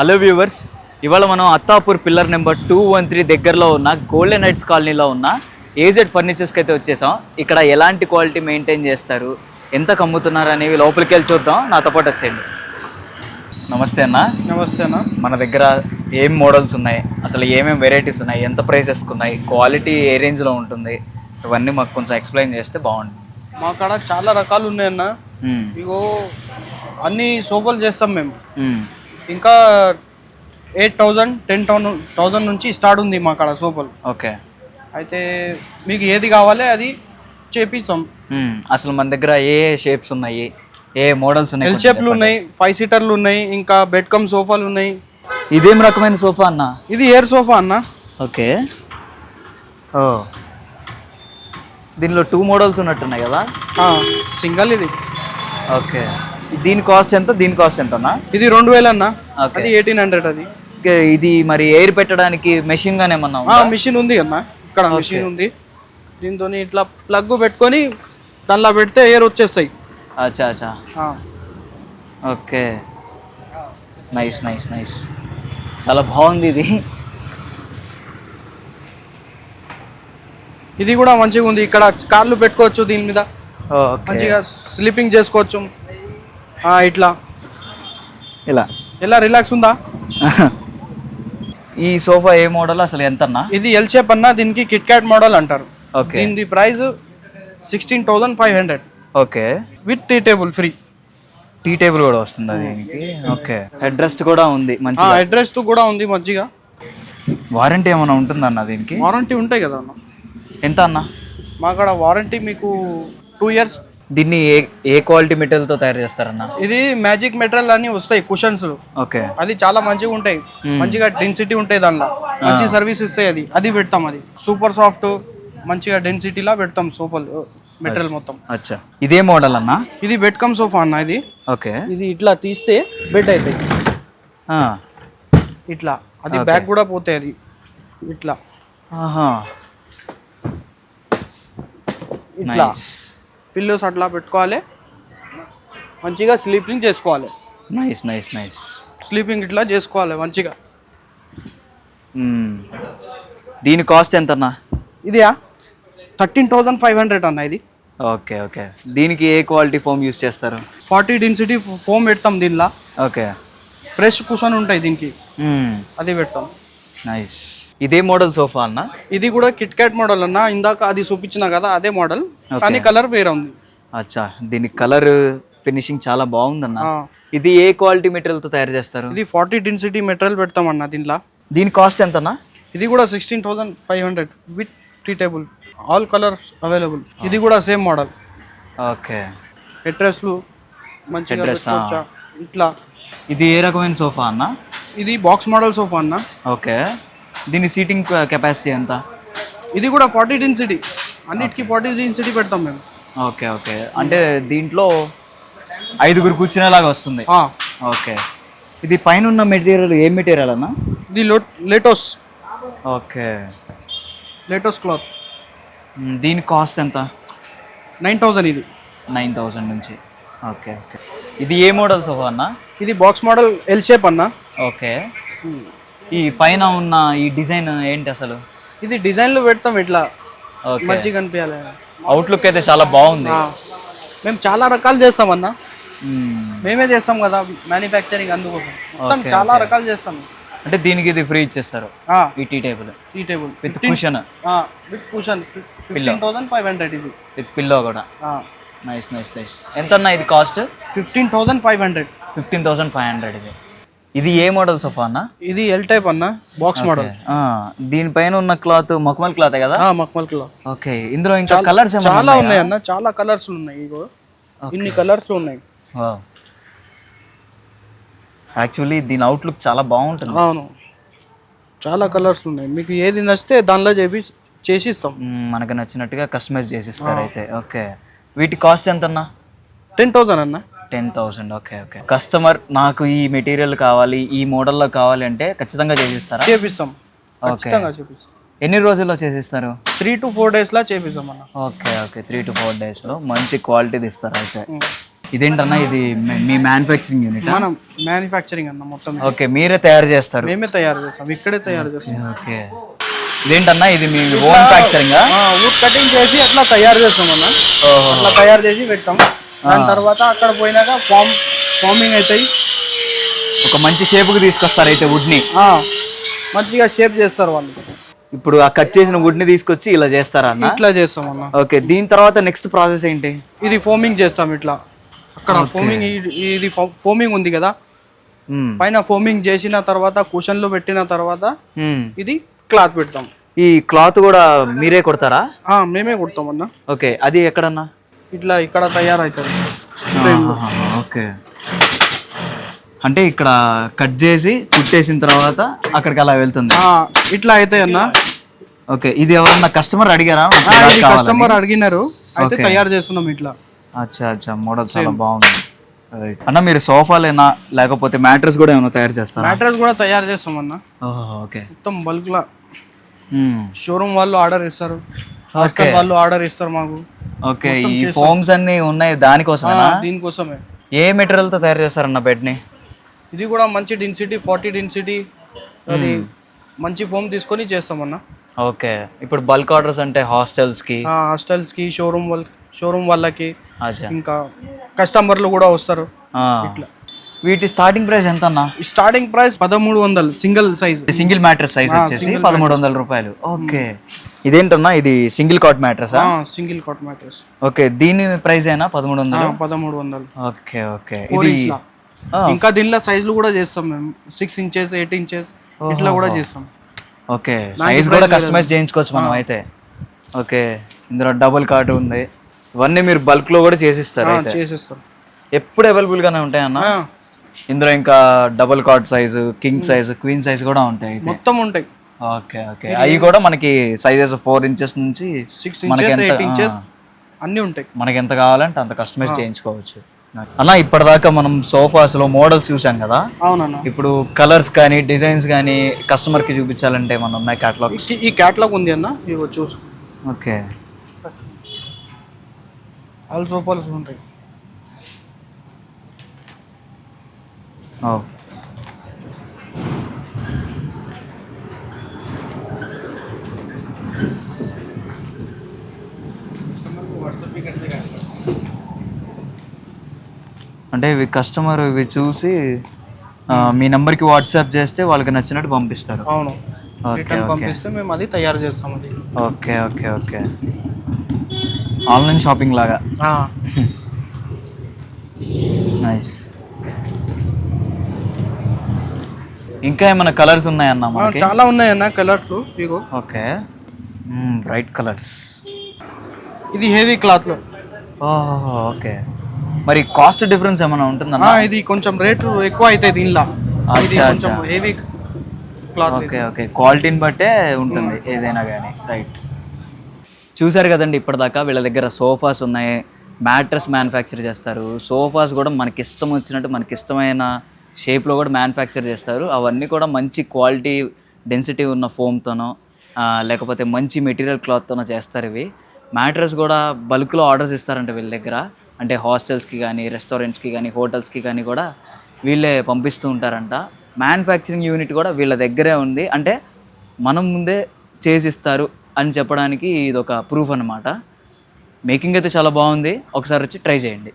Hello viewers ఇవాళ మనం Attapur pillar number two one three దగ్గరలో ఉన్న గోల్డెన్ నైట్స్ కాలనీలో ఉన్న ఏజెడ్ ఫర్నిచర్స్కి అయితే వచ్చేసాం. ఇక్కడ ఎలాంటి క్వాలిటీ మెయింటైన్ చేస్తారు? ఎంత కమ్ముతున్నారు అనేవి లోపలికి వెళ్ళి చూద్దాం. నాతో పాటు వచ్చేయండి. నమస్తే అన్న. నమస్తే అన్న. మన దగ్గర ఏం మోడల్స్ ఉన్నాయి? అసలు ఏమేమి వెరైటీస్ ఉన్నాయి? ఎంత ప్రైసెస్ ఉన్నాయి? క్వాలిటీ ఏ రేంజ్లో ఉంటుంది? ఇవన్నీ మాకు కొంచెం ఎక్స్ప్లెయిన్ చేస్తే బాగుంటుంది మా కాడ చాలా రకాలు ఉన్నాయన్న. ఇగో అన్ని సోఫాలు చేస్తాం మ్మ్. ఇంకా eight thousand ten thousand thousand నుంచి స్టార్ట్ ఉంది మా కాడ సోఫాలు. ఓకే. అయితే మీకు ఏది కావాలి అది చేపిస్తాం. అసలు మన దగ్గర ఏ షేప్స్ ఉన్నాయి? ఏ మోడల్స్ ఉన్నాయి? ఎల్ షేప్లు ఉన్నాయి ఫైవ్ సీటర్లు ఉన్నాయి ఇంకా బెడ్ కమ్ సోఫాలు ఉన్నాయి. ఇదేం రకమైన సోఫా అన్న? ఇది ఎయిర్ సోఫా అన్న. ఓకే. ఓ. దీనిలో టూ మోడల్స్ ఉన్నట్టున్నాయి కదా? సింగల్ ఇది. ఓకే. దీని కాస్ట్ ఎంత? దీని కాస్ట్ ఎంత అన్న ఇది రెండు వేలు అన్న. అది ఎయిటీన్ హండ్రెడ్ అది. ఇది మరి ఎయిర్ పెట్టడానికి మెషిన్ గానే ఏమన్నా? మిషన్ ఉంది అన్న. ఇక్కడ మిషన్ ఉంది. దీంతో ఇట్లా ప్లగ్ పెట్టుకొని దానిలో పెడితే ఎయిర్ వచ్చేస్తాయి. అచ్చా అచ్చా. ఓకే. నైస్ నైస్ నైస్ చాలా బాగుంది ఇది. ఇది కూడా మంచిగా ఉంది. ఇక్కడ కార్లు పెట్టుకోవచ్చు దీని మీద. మంచిగా స్లీపింగ్ చేసుకోవచ్చు. ఇట్లా. ఇలా. ఎలా రిలాక్స్ ఉందా? ఈ సోఫా ఏ మోడల్ అసలు ఎంత అన్న ఇది ఎల్ షేప్ అన్న దీనికి కిట్ క్యాట్ మోడల్ అంటారు. ఓకే. దీని price sixteen thousand five hundred okay. With tea table free tea table కూడా వస్తుంది దీనికి? ఓకే. హెడ్ రెస్ట్ కూడా ఉంది మంచి అడ్రస్ కూడా ఉంది మంచిగా. వారంటీ ఏమైనా ఉంటుందన్న దీనికి? వారంటీ ఉంటాయి కదా అన్న. ఎంత అన్న మా కాడ వారంటీ మీకు టూ ఇయర్స్ దీన్ని ఏ ఏ క్వాలిటీ మెటీరియల్తో తయారు చేస్తారన్న? ఇది మ్యాజిక్ మెటీరియల్ అని వస్తాయి కుషన్స్ ఓకే. అది చాలా మంచిగా ఉంటాయి. మంచిగా డెన్సిటీ ఉంటాయి దానిలో. మంచి సర్వీస్ ఇస్తాయి అది. అది పెడతాం అది. సూపర్ సాఫ్ట్ మంచిగా డెన్సిటీలా పెడతాం సోఫాలు మెటీరియల్ మొత్తం. అచ్చా. ఇదే మోడల్ అన్న? ఇది బెడ్ కమ్ సోఫా అన్న ఇది. ఓకే. ఇది ఇట్లా తీస్తే బెడ్ అవుతాయి. ఇట్లా. అది బ్యాక్ కూడా పోతాయి అది. ఇట్లా. ఆహా. ఇట్లా. పిల్లోస్ అట్లా పెట్టుకోవాలి. మంచిగా స్లీపింగ్ చేసుకోవాలి. నైస్ నైస్ నైస్ స్లీపింగ్ ఇట్లా చేసుకోవాలి మంచిగా. దీని కాస్ట్ ఎంత అన్న ఇదియా? థర్టీన్ థౌజండ్ ఫైవ్ హండ్రెడ్ అన్న ఇది. ఓకే ఓకే దీనికి ఏ క్వాలిటీ ఫోమ్ యూస్ చేస్తారు? ఫార్టీ డెన్సిటీ ఫోమ్ పెడతాం దీనిలో. ఓకే ఫ్రెష్ కుషన్ ఉంటాయి దీనికి. అది పెడతాం. నైస్ ఇదే మోడల్ సోఫా అన్న? ఇది కూడా కిట్ క్యాట్ మోడల్ అన్న. ఇందాక అది చూపించిన కదా అదే మోడల్ కానీ కలర్ వేరే ఉంది. అచ్చా దీని కలర్ ఫినిషింగ్ చాలా బాగుందన్న. ఇది ఏ క్వాలిటీ మెటీరియల్తో తయారు చేస్తారు? ఇది ఫార్టీ డెన్సిటీ మెటీరియల్ పెడతాం అన్న దీనిలో దీని కాస్ట్ ఎంతన్నా? ఇది కూడా sixteen thousand five hundred with tea table all colours available ఇది కూడా సేమ్ మోడల్ ఓకే. ఆ. పెట్టుకోవచ్చా? ఇట్లా. ఇది ఏ రకమైన సోఫా అన్న? ఇది బాక్స్ మోడల్ సోఫా అన్న. ఓకే. దీని సీటింగ్ కెపాసిటీ ఎంత? ఇది కూడా ఫార్టీ డెన్సిటీ అన్నిటికీ ఫార్టీ డెన్సిటీ పెడతాం మేము. ఓకే ఓకే అంటే దీంట్లో ఐదుగురు కూర్చునేలాగా వస్తుంది. ఓకే ఇది పైన ఉన్న మెటీరియల్ ఏ మెటీరియల్ అన్న? ఇది లేటోస్. ఓకే లేటోస్ క్లాత్. దీని కాస్ట్ ఎంత? నైన్ థౌజండ్ ఇది. నైన్ థౌజండ్ నుంచి. ఓకే ఓకే ఇది ఏ మోడల్ సోఫా అన్న? ఇది బాక్స్ మోడల్ ఎల్ షేప్ అన్న. ఓకే ఈ పైన ఉన్న ఈ డిజైన్ ఏంటి అసలు? ఇది డిజైన్లు పెడతాం ఇట్లా. మంచిగా కనిపించాలి అవుట్లుక్ అయితే చాలా బాగుంది. మేము చాలా రకాలు చేస్తాం అన్న. మ్, మేమే చేస్తాం కదా మ్యానుఫ్యాక్చరింగ్ అందుకోసం. మొత్తం చాలా రకాలు చేస్తాం. అంటే దీనికి ఇది ఫ్రీ ఇచ్చేస్తారు. ఈ టీ టేబుల్. ఈ table. With cushion with cushion fifteen thousand five hundred ఇది. విత్ పిల్లో కూడా. నైస్ నైస్ నైస్ ఎంత అన్న ఇది cost fifteen thousand five hundred fifteen thousand five hundred ఇది. ఇది ఏ మోడల్ సోఫా అన్న? ఇది ఎల్ టైప్ అన్న బాక్స్ మోడల్ దీనిపైన ఉన్న క్లాత్ మఖమల్ క్లాత్ కదా? మక్మల్ కిలో ఓకే. ఇందులో ఇంకా కలర్స్ చాలా ఉన్నాయి? అన్న చాలా కలర్స్ ఉన్నాయి ఇగో. ఇన్ని కలర్స్ ఉన్నాయి. యాక్చువల్లీ దీని అవుట్లుక్ చాలా బాగుంటుంది. అవును. చాలా కలర్స్ ఉన్నాయి. మీకు ఏది నచ్చితే దానిలో చేపి చేసి ఇస్తాం మ్మ్, మనకు నచ్చినట్టుగా కస్టమైజ్ చేసిస్తారు అయితే. ఓకే. వీటి కాస్ట్ ఎంత అన్న టెన్ థౌసండ్ అన్న. Ten thousand. Okay okay. Customer నాకు ఈ మెటీరియల్ కావాలి ఈ మోడల్లో కావాలి అంటే ఖచ్చితంగా చేసిస్తారా? చేపిస్తాం. ఖచ్చితంగా చేపిస్తాం. ఎన్ని రోజుల్లో చేసిస్తారు? త్రీ టు ఫోర్ డేస్లో చేపిస్తాం అన్న okay okay. Three to four డేస్లో మంచి క్వాలిటీది ఇస్తారు అయితే. ఇదేంటన్నా ఇది మీ- మ్యానుఫ్యాక్చరింగ్ యూనిట్? మనం మ్యానుఫ్యాక్చరింగ్ అన్న మొత్తం. ఓకే మీరే తయారు చేస్తారు. మేమే తయారు చేస్తాం. ఇక్కడే తయారు చేస్తాం. ఓకే. ఇదేంటన్నా ఇది మీ ఓన్ ఫ్యాక్చరింగ్ కటింగ్ చేసి అట్లా తయారు చేస్తాం అన్న అట్లా తయారు చేసి పెడతాం. దాని తర్వాత అక్కడ పోయినాక ఫామ్ ఫార్మింగ్ అవుతాయి ఒక మంచి షేప్కి తీసుకొస్తారు అయితే వుడ్ని. మంచిగా షేప్ చేస్తారు వాళ్ళు. ఇప్పుడు ఆ కట్ చేసిన వుడ్ని తీసుకొచ్చి ఇలా చేస్తారా ఇట్లా చేస్తాం అన్న. ఓకే దీని తర్వాత నెక్స్ట్ ప్రాసెస్ ఏంటి? ఇది ఫోమింగ్ చేస్తాం ఇట్లా. అక్కడ ఫోమింగ్ ఇది ఫోమింగ్ ఉంది కదా. పైన ఫోమింగ్ చేసిన తర్వాత కుషన్లో పెట్టిన తర్వాత. ఇది క్లాత్ పెడతాం. ఈ క్లాత్ కూడా మీరే కొడతారా? మేమే కుడతాం అన్న. ఓకే అది ఎక్కడన్నా? ఇట్లా ఇక్కడ తయారవుతుంది ఓకే. అంటే ఇక్కడ కట్ చేసి కుట్టేసిన తర్వాత అక్కడికి అలా వెళ్తుంది. ఇట్లా అవుతాయి అన్న. ఓకే ఇది ఎవరన్నా కస్టమర్ అడిగారా? కస్టమర్ అడిగినారు. అయితే తయారు చేస్తున్నాం ఇట్లా. అచ్చా అచ్చా మోడల్ చాలా బాగుంది. అన్న మీరు సోఫాలేనా లేకపోతే మ్యాట్రెస్ కూడా ఏమైనా తయారు చేస్తారా? మ్యాట్రస్ కూడా తయారు చేస్తాం అన్న. ఓకే. మొత్తం బల్క్ లా. షోరూమ్ వాళ్ళు ఆర్డర్ ఇస్తారు. హాస్టల్ వాళ్ళు ఆర్డర్ ఇస్తారు మాకు. ఓకే ఈ ఫోమ్స్ అన్ని ఉన్నాయి దానికోసమేనా? దీనికోసమే. ఏ మెటీరియల్తో తయారు చేస్తారన్న బెడ్ని ఇది కూడా మంచి డెన్సిటీ ఫార్టీ డెన్సిటీ అది మంచి ఫోమ్ తీసుకొని చేస్తాం అన్న ఓకే ఇప్పుడు బల్క్ ఆర్డర్స్ అంటే హాస్టల్స్కి హాస్టల్స్కి షోరూమ్ వాళ్ళ షోరూమ్ వాళ్ళకి ఇంకా కస్టమర్లు కూడా వస్తారు. వీటి స్టార్టింగ్ ప్రైస్ ఎంత అన్న స్టార్టింగ్ ప్రైస్ పదమూడు వందలు single size single mattress size వచ్చేసి పదమూడు వందల రూపాయలు. ఓకే. ఇదేంటన్నా? ఇది single cot mattress? Single cot mattress. Okay దీని ప్రైస్ అయినా పదమూడు వందలు? పదమూడు వందలు. Okay okay. ఇది. ఇంకా దీనిలో సైజులు కూడా చేస్తాం మేము. సిక్స్ ఇంచెస్ ఎయిట్ ఇంచెస్ ఇట్లా కూడా చేస్తాం. ఓకే సైజ్ కూడా కస్టమైజ్ చేయించుకోవచ్చు మనం అయితే. ఓకే ఇందులో డబుల్ కార్డ్ ఉంది. ఇవన్నీ మీరు బల్క్లో కూడా చేసిస్తారు ఆ, అయితే. చేసేస్తాం ఎప్పుడు అవైలబుల్ గానే ఉంటాయి అన్న? ఇందులో ఇంకా double card size king size queen size కూడా ఉంటాయి మొత్తం ఉంటాయి. Okay okay. అవి కూడా మనకి సైజెస్ ఫోర్ ఇంచెస్ నుంచి సిక్స్ మనకి ఇంచెస్ ఎయిట్ ఇంచెస్ అన్నీ ఉంటాయి. మనకి ఎంత కావాలంటే అంత కస్టమైజ్ చేయించుకోవచ్చు. అన్న ఇప్పటిదాకా మనం సోఫాస్లో మోడల్స్ చూసాం కదా? అవునన్న. ఇప్పుడు కలర్స్ కానీ డిజైన్స్ కానీ కస్టమర్కి చూపించాలంటే మనం ఉన్నాయి క్యాటలాగ్స్ ఈ- క్యాట్లాగ్ ఉంది అన్న ఇవి చూసు. ఓకే. ఆల్ సోఫాలు ఉంటాయి. అంటే ఇవి కస్టమర్ ఇవి చూసి మీ నెంబర్కి వాట్సాప్ చేస్తే వాళ్ళకి నచ్చినట్టు పంపిస్తారు. అవును. Okay return okay. పంపిస్తే మేము అది తయారు చేస్తాం అది. Okay okay okay. Online shopping లాగా. నైస్ ఇంకా ఏమైనా కలర్స్ ఉన్నాయన్న చాలా ఉన్నాయి అన్న కలర్స్ ఇగో. ఓకే. బ్రైట్ కలర్స్ ఇది హెవీ క్లాత్లో ఓహో ఓకే. మరి కాస్ట్ డిఫరెన్స్ ఏమైనా ఉంటుందన్న? ఆ, ఇది కొంచెం రేటు ఎక్కువ అవుతాయి దీనిలో. కొంచెం హెవీ క్లాత్ ఓకే ఓకే. క్వాలిటీని బట్టే ఉంటుంది ఏదైనా కానీ రైట్ చూసారు కదండి ఇప్పటిదాకా వీళ్ళ దగ్గర సోఫాస్ ఉన్నాయి. మ్యాట్రస్ మ్యానుఫ్యాక్చర్ చేస్తారు. సోఫాస్ కూడా మనకి ఇష్టం వచ్చినట్టు మనకి ఇష్టమైన షేప్లో కూడా మ్యానుఫ్యాక్చర్ చేస్తారు. అవన్నీ కూడా మంచి క్వాలిటీ డెన్సిటీ ఉన్న ఫోమ్తోనో లేకపోతే మంచి మెటీరియల్ క్లాత్తోనో చేస్తారు ఇవి. మ్యాట్రస్ కూడా బల్క్లో ఆర్డర్స్ ఇస్తారంట వీళ్ళ దగ్గర. అంటే హాస్టల్స్కి కానీ రెస్టారెంట్స్కి కానీ హోటల్స్కి కానీ కూడా వీళ్ళే పంపిస్తూ ఉంటారంట. మ్యానుఫ్యాక్చరింగ్ యూనిట్ కూడా వీళ్ళ దగ్గరే ఉంది. అంటే మనం ముందే చేసిస్తారు అని చెప్పడానికి ఇది ఒక ప్రూఫ్ అన్నమాట. మేకింగ్ అయితే చాలా బాగుంది. ఒకసారి వచ్చి ట్రై చేయండి.